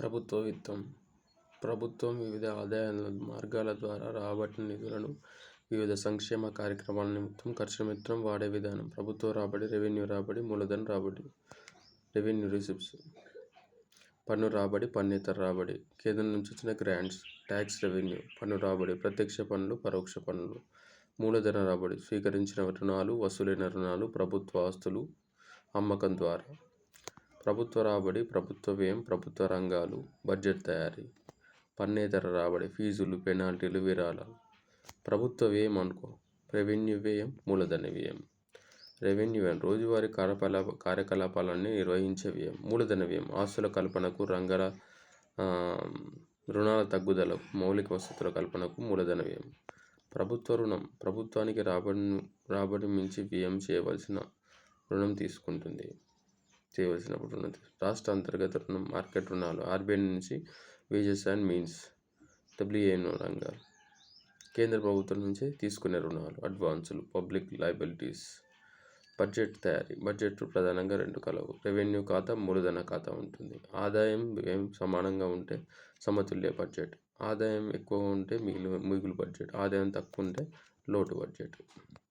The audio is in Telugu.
ప్రభుత్వ విత్తం. ప్రభుత్వం వివిధ ఆదాయ మార్గాల ద్వారా రాబడిన నిధులను వివిధ సంక్షేమ కార్యక్రమాల నిమిత్తం ఖర్చు నిమిత్తం వాడే విధానం. ప్రభుత్వ రాబడి రెవెన్యూ రాబడి మూలధన రాబడి రెవెన్యూ రిసిప్ట్స్. పన్ను రాబడి పన్నేతర రాబడి. కేంద్రం నుంచి వచ్చిన గ్రాంట్స్ ట్యాక్స్ రెవెన్యూ పన్ను రాబడి ప్రత్యక్ష పన్నులు పరోక్ష పన్నులు. మూలధన రాబడి స్వీకరించిన రుణాలు వసూలైన రుణాలు ప్రభుత్వ ఆస్తులు అమ్మకం ద్వారా. ప్రభుత్వ రాబడి ప్రభుత్వ వ్యయం ప్రభుత్వ రంగాలు బడ్జెట్ తయారీ పన్నేతర రాబడి ఫీజులు పెనాల్టీలు విరాళాలు. ప్రభుత్వ వ్యయం అనుకో. రెవెన్యూ వ్యయం మూలధన వ్యయం. రెవెన్యూ వ్యయం. రోజువారీ కార్యకలాప కార్యకలాపాలన్నీ నిర్వహించే వ్యయం. మూలధన వ్యయం. ఆస్తుల కల్పనకు రంగాల రుణాల తగ్గుదలకు మౌలిక వసతుల కల్పనకు మూలధన వ్యయం. ప్రభుత్వ రుణం. ప్రభుత్వానికి రాబడి రాబడి మించి వ్యయం చేయవలసిన రుణం తీసుకుంటుంది. చేయవలసినప్పుడు ఉన్నది రాష్ట్ర అంతర్గత రుణం మార్కెట్ రుణాలు ఆర్బీఐ నుంచి వేజెస్ అండ్ మీన్స్ డబ్ల్యూఏఎన్ రంగాలు. కేంద్ర ప్రభుత్వం నుంచి తీసుకునే రుణాలు అడ్వాన్సులు పబ్లిక్ లైబిలిటీస్ బడ్జెట్ తయారీ బడ్జెట్ ప్రధానంగా రెండు కలవు. రెవెన్యూ ఖాతా మూలధన ఖాతా ఉంటుంది. ఆదాయం వ్యయం సమానంగా ఉంటే సమతుల్య బడ్జెట్. ఆదాయం ఎక్కువ ఉంటే మిగిలి మిగులు బడ్జెట్. ఆదాయం తక్కువ ఉంటే లోటు బడ్జెట్.